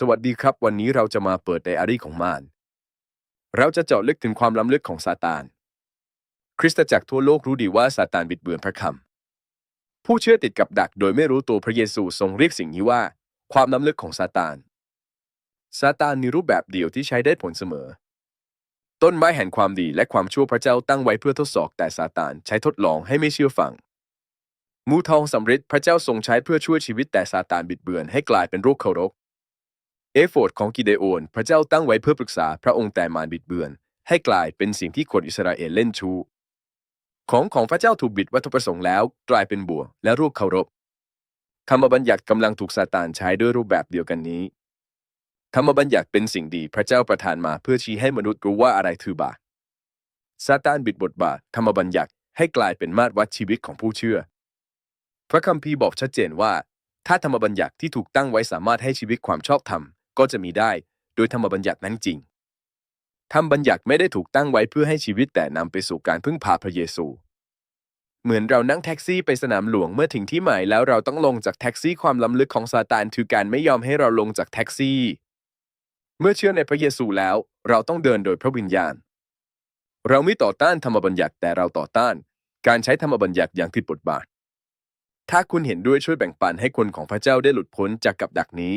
สวัสดีครับ วันนี้เราจะมาเปิดไดอารี่ของมาร เราจะเจาะลึกถึงความล้ำลึกของซาตาน คริสตจักรทั่วโลกรู้ดีว่าซาตานบิดเบือนพระคำ ผู้เชื่อติดกับดักโดยไม่รู้ตัวพระเยซูทรงเรียกสิ่งนี้ว่า ความล้ำลึกของซาตาน ซาตานมีรูปแบบเดียวที่ใช้ได้ผลเสมอ ต้นไม้แห่งความดีและความชั่วพระเจ้าตั้งไว้เพื่อทดสอบแต่ซาตานใช้ทดลองให้ไม่เชื่อฟัง มูทองสำริดพระเจ้าทรงใช้เพื่อช่วยชีวิตแต่ซาตานบิดเบือนให้กลายเป็นโรคเคารพ เอฟโฟดของกิเดโอน พระเจ้าตั้งไว้เพื่อปรึกษาพระองค์แต่มารบิดเบือน ให้กลายเป็นสิ่งที่คนอิสราเอลเล่นชู้ของของพระเจ้าถูกบิดวัตถุประสงค์แล้ว กลายเป็นบัวและรูปเคารพคำบัญญัติกำลังถูกซาตานใช้ด้วยรูปแบบเดียวกันนี้คำบัญญัติเป็นสิ่งดีพระเจ้าประทานมาเพื่อชี้ให้มนุษย์รู้ว่าอะไรคือบาปซาตานบิดบทบาทคำบัญญัติให้กลายเป็นมาตรวัดชีวิตของผู้เชื่อ พระคัมภีร์บอกชัดเจนว่า ถ้าธรรมบัญญัติที่ถูกตั้งไว้สามารถให้ชีวิตความชอบธรรม ก็จะมีได้ โดยธรรมบัญญัตินั้นจริง ธรรมบัญญัติไม่ได้ถูกตั้งไว้เพื่อให้ชีวิตแต่นำไปสู่การพึ่งพาพระเยซู เหมือนเรานั่งแท็กซี่ไปสนามหลวงเมื่อถึงที่หมายแล้วเราต้องลงจากแท็กซี่ความล้ำลึกของซาตานคือการไม่ยอมให้เราลงจากแท็กซี่ เมื่อเชื่อในพระเยซูแล้ว เราต้องเดินโดยพระวิญญาณ เราไม่ต่อต้านธรรมบัญญัติแต่เราต่อต้าน การใช้ธรรมบัญญัติอย่างผิดบทบาทถ้าคุณเห็นด้วยช่วยแบ่งปันให้คนของพระเจ้าได้หลุดพ้นจากกับดักนี้